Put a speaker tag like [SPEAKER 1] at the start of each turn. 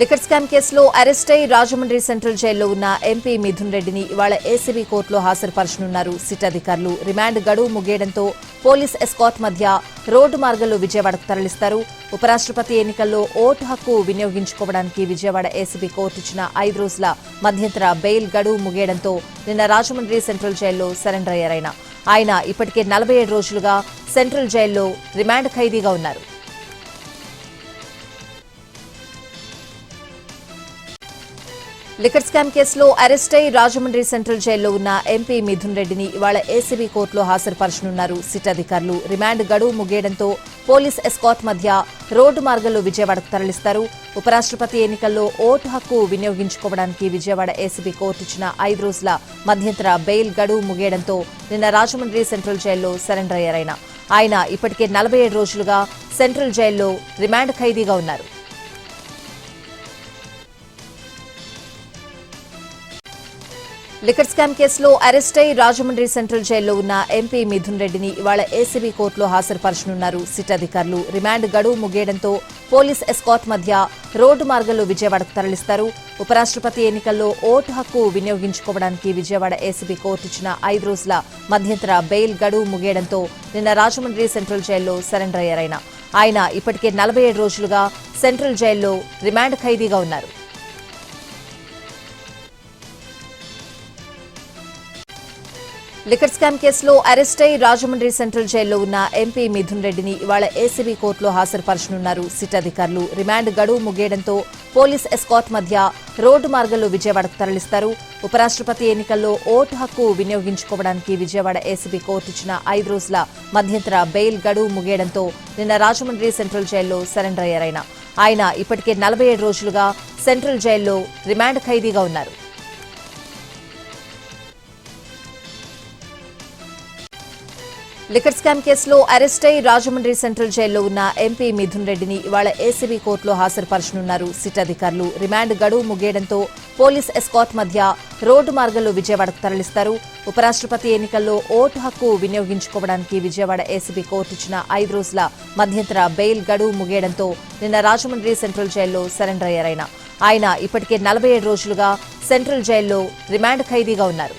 [SPEAKER 1] Liquor scam కేసులో arrest అయి Rajahmundry central జైల్లో ఉన్న ఎంపీ మిథున్ రెడ్డిని ఇవాళ ఏసీబీ కోర్టులో హాజరుపరచనున్నారు. సిట్ అధికారులు రిమాండ్ గడువు ముగియడంతో పోలీస్ ఎస్కాట్ మధ్య రోడ్డు మార్గంలో విజయవాడకు తరలిస్తారు. ఉపరాష్ట్రపతి ఎన్నికల్లో ఓటు హక్కు వినియోగించుకోవడానికి విజయవాడ ఏసీబీ కోర్టు ఇచ్చిన ఐదు రోజుల మధ్యంతర బెయిల్ గడువు ముగియడంతో నిన్న రాజమండ్రి సెంట్రల్ జైల్లో సరెండర్ అయ్యారైన ఆయన ఇప్పటికే నలభై ఏడు రోజులుగా సెంట్రల్ జైల్లో రిమాండ్ ఖైదీగా ఉన్నారు. లిక్కర్ స్కామ్ కేసులో అరెస్ట్ అయి రాజమండ్రి సెంట్రల్ జైల్లో ఉన్న ఎంపీ మిథున్ రెడ్డిని ఇవాళ ఏసీబీ కోర్టులో హాజరుపరచనున్నారు. సిట్ అధికారులు రిమాండ్ గడువు ముగియడంతో పోలీస్ ఎస్కాట్ మధ్య రోడ్డు మార్గంలో విజయవాడకు తరలిస్తారు. ఉపరాష్ట్రపతి ఎన్నికల్లో ఓటు హక్కు వినియోగించుకోవడానికి విజయవాడ ఏసీబీ కోర్టు ఇచ్చిన ఐదు రోజుల మధ్యంతర బెయిల్ గడువు ముగియడంతో నిన్న రాజమండ్రి సెంట్రల్ జైల్లో సరెండర్ అయ్యారైన ఆయన ఇప్పటికే నలభై ఏడు రోజులుగా సెంట్రల్ జైల్లో రిమాండ్ ఖైదీగా ఉన్నారు. లిక్కర్ స్కామ్ కేసులో అరెస్ట్ అయి రాజమండ్రి సెంట్రల్ జైల్లో ఉన్న ఎంపీ మిథున్ రెడ్డిని ఇవాళ ఏసీబీ కోర్టులో హాజరుపరచనున్నారు. సిట్ అధికారులు రిమాండ్ గడువు ముగియడంతో పోలీస్ ఎస్కాట్ మధ్య రోడ్డు మార్గంలో విజయవాడకు తరలిస్తారు. ఉపరాష్ట్రపతి ఎన్నికల్లో ఓటు హక్కు వినియోగించుకోవడానికి విజయవాడ ఏసీబీ కోర్టు ఇచ్చిన ఐదు రోజుల మధ్యంతర బెయిల్ గడువు ముగియడంతో నిన్న రాజమండ్రి సెంట్రల్ జైల్లో సరెండర్ అయ్యారైన ఆయన ఇప్పటికే నలభై ఏడు రోజులుగా సెంట్రల్ జైల్లో రిమాండ్ ఖైదీగా ఉన్నారు. లిక్కర్ స్కామ్ కేసులో అరెస్ట్ అయి రాజమండ్రి సెంట్రల్ జైల్లో ఉన్న ఎంపీ మిథున్ రెడ్డిని ఇవాళ ఏసీబీ కోర్టులో హాజరుపరచనున్నారు. సిట్ అధికారులు రిమాండ్ గడువు ముగియడంతో పోలీస్ ఎస్కాట్ మధ్య రోడ్డు మార్గంలో విజయవాడకు తరలిస్తారు. ఉపరాష్ట్రపతి ఎన్నికల్లో ఓటు హక్కు వినియోగించుకోవడానికి విజయవాడ ఏసీబీ కోర్టు ఇచ్చిన ఐదు రోజుల మధ్యంతర బెయిల్ గడువు ముగియడంతో నిన్న రాజమండ్రి సెంట్రల్ జైల్లో సరెండర్ అయ్యారైన ఆయన ఇప్పటికే నలభై ఏడు రోజులుగా సెంట్రల్ జైల్లో రిమాండ్ ఖైదీగా ఉన్నారు. లిక్కర్ స్కామ్ కేసులో అరెస్ట్ అయి రాజమండ్రి సెంట్రల్ జైల్లో ఉన్న ఎంపీ మిథున్ రెడ్డిని ఇవాళ ఏసీబీ కోర్టులో హాజరుపరచనున్నారు. సిట్ అధికారులు రిమాండ్ గడువు ముగియడంతో పోలీస్ ఎస్కాట్ మధ్య రోడ్డు మార్గంలో విజయవాడకు తరలిస్తారు. ఉపరాష్ట్రపతి ఎన్నికల్లో ఓటు హక్కు వినియోగించుకోవడానికి విజయవాడ ఏసీబీ కోర్టు ఇచ్చిన ఐదు రోజుల మధ్యంతర బెయిల్ గడువు ముగియడంతో నిన్న రాజమండ్రి సెంట్రల్ జైల్లో సరెండర్ అయ్యారైన ఆయన ఇప్పటికే నలభై ఏడు రోజులుగా సెంట్రల్ జైల్లో రిమాండ్ ఖైదీగా ఉన్నారు.